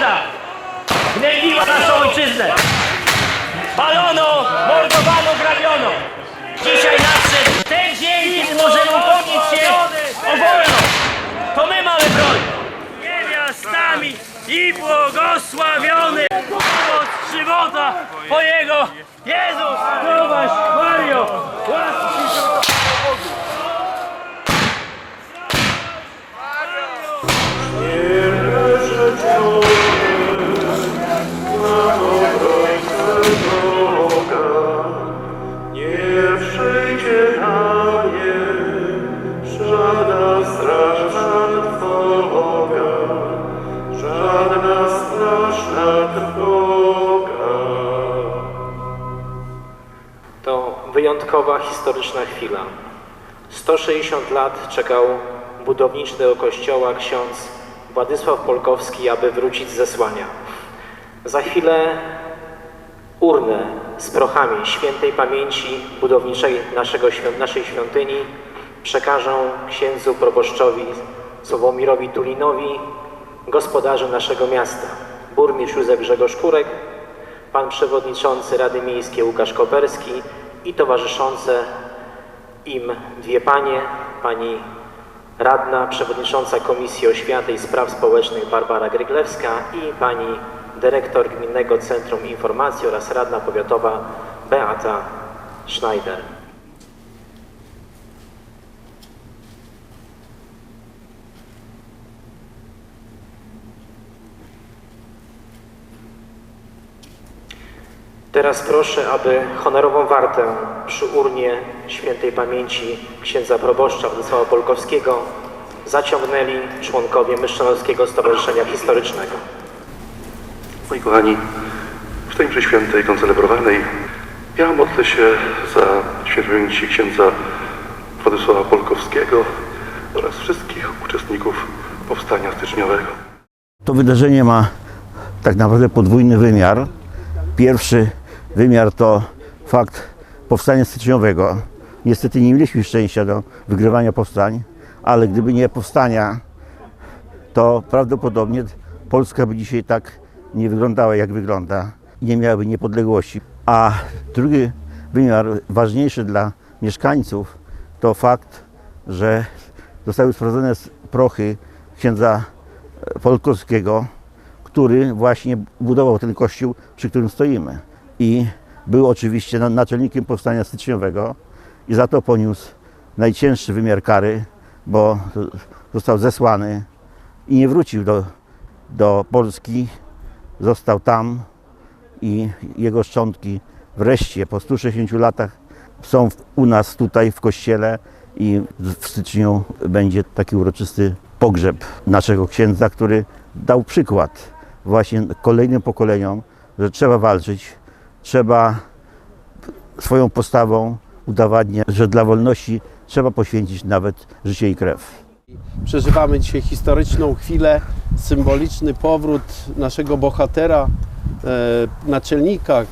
lata gnębiła naszą ojczyznę. Palono, mordowano, grabiono. Dzisiaj nadszedł ten dzień, kiedy możemy upomnieć się o wolność. To my mamy broń. Niewiastami i błogosławiony pomoc żywota Twojego. Jezus, Mario, łaski Wyjątkowa historyczna chwila. 160 lat czekał budowniczy kościoła ksiądz Władysław Polkowski, aby wrócić z zesłania. Za chwilę urnę z prochami świętej pamięci budowniczej naszego, naszej świątyni przekażą księdzu proboszczowi Sławomirowi Tulinowi, gospodarzu naszego miasta, burmistrz Józef Grzegorz Kurek, pan przewodniczący Rady Miejskiej Łukasz Koperski i towarzyszące im dwie panie, pani radna, przewodnicząca Komisji Oświaty i Spraw Społecznych Barbara Gryglewska i pani dyrektor Gminnego Centrum Informacji oraz radna powiatowa Beata Schneider. Teraz proszę, aby honorową wartę przy urnie świętej pamięci księdza proboszcza Władysława Polkowskiego zaciągnęli członkowie Myszczanowskiego Stowarzyszenia Historycznego. Moi kochani, w tej mszy świętej koncelebrowanej ja modlę się za świętej pamięci księdza Władysława Polkowskiego oraz wszystkich uczestników powstania styczniowego. To wydarzenie ma tak naprawdę podwójny wymiar. Pierwszy wymiar to fakt powstania styczniowego. Niestety nie mieliśmy szczęścia do wygrywania powstań, ale gdyby nie powstania, to prawdopodobnie Polska by dzisiaj tak nie wyglądała, jak wygląda i nie miałaby niepodległości. A drugi wymiar, ważniejszy dla mieszkańców, to fakt, że zostały sprawdzone prochy księdza Polkowskiego, który właśnie budował ten kościół, przy którym stoimy. I był oczywiście na- naczelnikiem powstania styczniowego i za to poniósł najcięższy wymiar kary, bo został zesłany i nie wrócił do, do Polski. Został tam i jego szczątki wreszcie po 160 latach są u nas tutaj w kościele i w styczniu będzie taki uroczysty pogrzeb naszego księdza, który dał przykład właśnie kolejnym pokoleniom, że trzeba walczyć, trzeba swoją postawą udowadniać, że dla wolności trzeba poświęcić nawet życie i krew. Przeżywamy dzisiaj historyczną chwilę, symboliczny powrót naszego bohatera, e, naczelnika,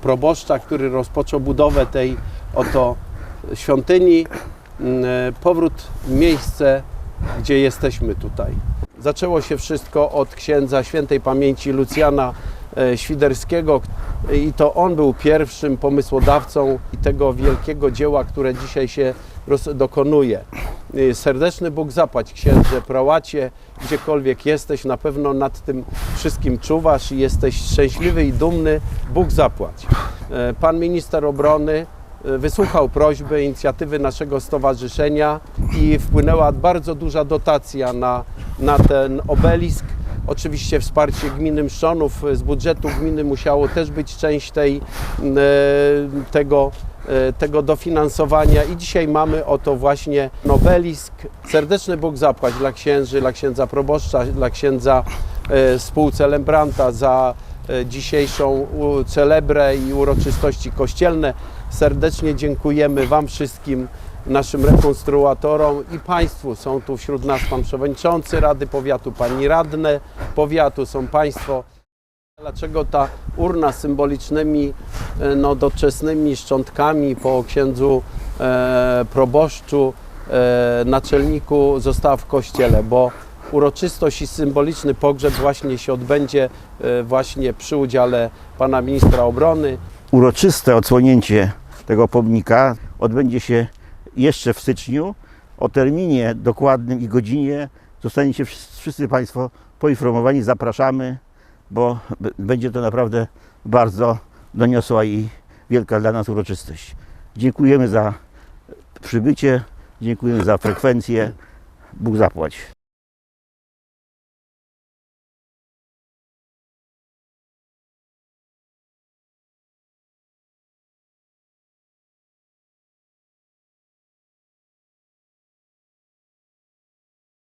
proboszcza, który rozpoczął budowę tej oto świątyni. E, Powrót miejsce, gdzie jesteśmy tutaj. Zaczęło się wszystko od księdza świętej pamięci Lucjana Świderskiego i to on był pierwszym pomysłodawcą tego wielkiego dzieła, które dzisiaj się dokonuje. Y, Serdeczny Bóg zapłać księdze, prałacie, gdziekolwiek jesteś, na pewno nad tym wszystkim czuwasz i jesteś szczęśliwy i dumny. Bóg zapłać. E, Pan minister obrony e, wysłuchał prośby, inicjatywy naszego stowarzyszenia i wpłynęła bardzo duża dotacja na, na ten obelisk. Oczywiście wsparcie gminy Mszczonów z budżetu gminy musiało też być część tej, e, tego, e, tego dofinansowania i dzisiaj mamy oto właśnie obelisk. Serdeczny Bóg zapłać dla księży, dla księdza proboszcza, dla księdza e, spółcelebranta za e, dzisiejszą celebrę i uroczystości kościelne. Serdecznie dziękujemy Wam wszystkim, naszym rekonstruatorom i Państwu. Są tu wśród nas Pan Przewodniczący Rady Powiatu, Pani Radne Powiatu, są Państwo. Dlaczego ta urna z symbolicznymi, e, no, doczesnymi szczątkami po księdzu e, proboszczu, e, naczelniku została w kościele? Bo uroczystość i symboliczny pogrzeb właśnie się odbędzie e, właśnie przy udziale pana ministra obrony. Uroczyste odsłonięcie tego pomnika odbędzie się jeszcze w styczniu. O terminie dokładnym i godzinie zostaniecie wszyscy Państwo poinformowani. Zapraszamy, bo będzie to naprawdę bardzo doniosła i wielka dla nas uroczystość. Dziękujemy za przybycie, dziękujemy za frekwencję. Bóg zapłać.